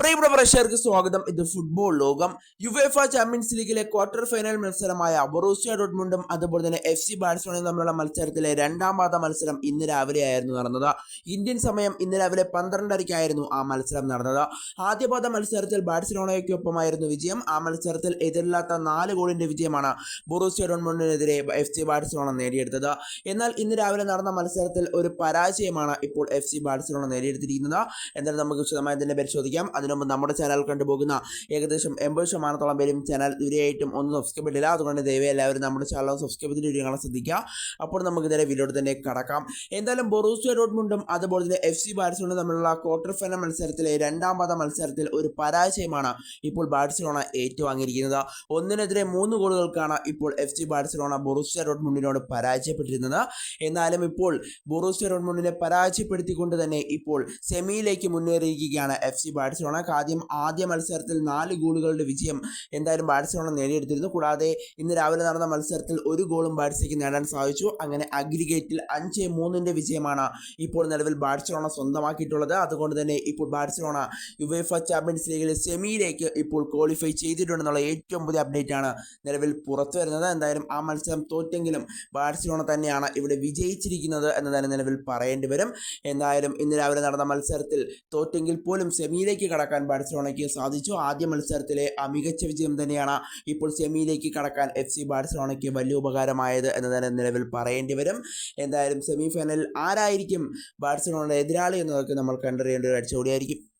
പ്രിയപ്പെട്ട പ്രേക്ഷകർക്ക് സ്വാഗതം. ഇത് ഫുട്ബോൾ ലോകം. യുവേഫ ചാമ്പ്യൻസ് ലീഗിലെ ക്വാർട്ടർ ഫൈനൽ മത്സരമായ ബൊറൂസിയ ഡോട്ട്മുണ്ടും അതുപോലെ തന്നെ എഫ് സി ബാഴ്സലോണയും തമ്മിലുള്ള മത്സരത്തിലെ രണ്ടാം പാദ മത്സരം ഇന്ന് രാവിലെയായിരുന്നു നടന്നത്. ഇന്ത്യൻ സമയം ഇന്ന് രാവിലെ പന്ത്രണ്ടരയ്ക്കായിരുന്നു ആ മത്സരം നടന്നത്. ആദ്യ പാദ മത്സരത്തിൽ ബാഴ്സലോണയ്ക്കൊപ്പമായിരുന്നു വിജയം. ആ മത്സരത്തിൽ എതിരില്ലാത്ത നാല് ഗോളിന്റെ വിജയമാണ് ബൊറൂസിയ ഡോട്ട്മുണ്ടിനെതിരെ എഫ് സി ബാഴ്സലോണ നേടിയെടുത്തത്. എന്നാൽ ഇന്ന് രാവിലെ നടന്ന മത്സരത്തിൽ ഒരു പരാജയമാണ് ഇപ്പോൾ എഫ് സി ബാഴ്സലോണ നേടിയെടുത്തിരിക്കുന്നത്. എന്തായാലും നമുക്ക് വിശദമായി തന്നെ പരിശോധിക്കാം. അതിനു മുമ്പ് നമ്മുടെ ചാനൽ കണ്ടുപോകുന്ന ഏകദേശം എൺപത് ശതമാനത്തോളം പേരും ചാനൽ ഇവരെയായിട്ടും ഒന്നും സബ്സ്ക്രൈബ് ചെയ്തില്ല അതുകൊണ്ട് ദയവേ എല്ലാവരും നമ്മുടെ ചാനൽ സബ്സ്ക്രൈബ് ചെയ്തിട്ട് വീഡിയോ കാണാൻ ശ്രദ്ധിക്കുക. അപ്പോൾ നമുക്ക് ഇതേ വീഡിയോ തന്നെ കടക്കാം. എന്തായാലും ബൊറൂസിയ ഡോട്ട്മുണ്ടും അതുപോലെ തന്നെ എഫ് സി ബാഴ്സലോണ തമ്മിലുള്ള ക്വാർട്ടർ ഫൈനൽ മത്സരത്തിലെ രണ്ടാം പാദ മത്സരത്തിൽ ഒരു പരാജയമാണ് ഇപ്പോൾ ബാഴ്സലോണ ഏറ്റുവാങ്ങിയിരിക്കുന്നത്. ഒന്നിനെതിരെ മൂന്ന് ഗോളുകൾക്കാണ് ഇപ്പോൾ എഫ് സി ബാഴ്സലോണ ബൊറൂസിയ ഡോട്ട്മുണ്ടിനോട് പരാജയപ്പെട്ടിരുന്നത്. എന്നാലും ഇപ്പോൾ ബൊറൂസിയ ഡോട്ട്മുണ്ടിനെ പരാജയപ്പെടുത്തിക്കൊണ്ട് തന്നെ ഇപ്പോൾ സെമിയിലേക്ക് മുന്നേറിയിരിക്കുകയാണ് എഫ് സി ബാഴ്സലോണ. ആദ്യം ആദ്യ മത്സരത്തിൽ നാല് ഗോളുകളുടെ വിജയം എന്തായാലും ബാഴ്സലോണ നേടിയെടുത്തിരുന്നു. കൂടാതെ ഇന്ന് രാവിലെ നടന്ന മത്സരത്തിൽ ഒരു ഗോളും ബാഴ്സയ്ക്ക് നേടാൻ സാധിച്ചു. അങ്ങനെ അഗ്രിഗേറ്റിൽ അഞ്ച് മൂന്നിന്റെ വിജയമാണ് ഇപ്പോൾ നിലവിൽ ബാഴ്സലോണ സ്വന്തമാക്കിയിട്ടുള്ളത്. അതുകൊണ്ട് തന്നെ ഇപ്പോൾ ബാഴ്സലോണ യുവേഫ ചാമ്പ്യൻസ് ലീഗിലെ സെമിയിലേക്ക് ഇപ്പോൾ ക്വാളിഫൈ ചെയ്തിട്ടുണ്ടെന്നുള്ള ഏറ്റവും പുതിയ അപ്ഡേറ്റ് ആണ് നിലവിൽ പുറത്തു വരുന്നത്. എന്തായാലും ആ മത്സരം തോറ്റെങ്കിലും ബാഴ്സലോണ തന്നെയാണ് ഇവിടെ വിജയിച്ചിരിക്കുന്നത് എന്ന് തന്നെ നിലവിൽ പറയേണ്ടി വരും. എന്തായാലും ഇന്ന് രാവിലെ നടന്ന മത്സരത്തിൽ തോറ്റെങ്കിൽ പോലും സെമിയിലേക്ക് കടക്കാൻ ബാഴ്സലോണയ്ക്ക് സാധിച്ചു. ആദ്യ മത്സരത്തിലെ ആ മികച്ച വിജയം തന്നെയാണ് ഇപ്പോൾ സെമിയിലേക്ക് കടക്കാൻ എഫ് സി ബാഴ്സലോണയ്ക്ക് വലിയ ഉപകാരമായത് എന്ന് തന്നെ നിലവിൽ പറയേണ്ടി വരും. എന്തായാലും സെമി ഫൈനൽ ആരായിരിക്കും ബാഴ്സലോണയുടെ എതിരാളി എന്നതൊക്കെ നമ്മൾ കണ്ടറിയേണ്ട ഒരു കാഴ്ച കൂടിയായിരിക്കും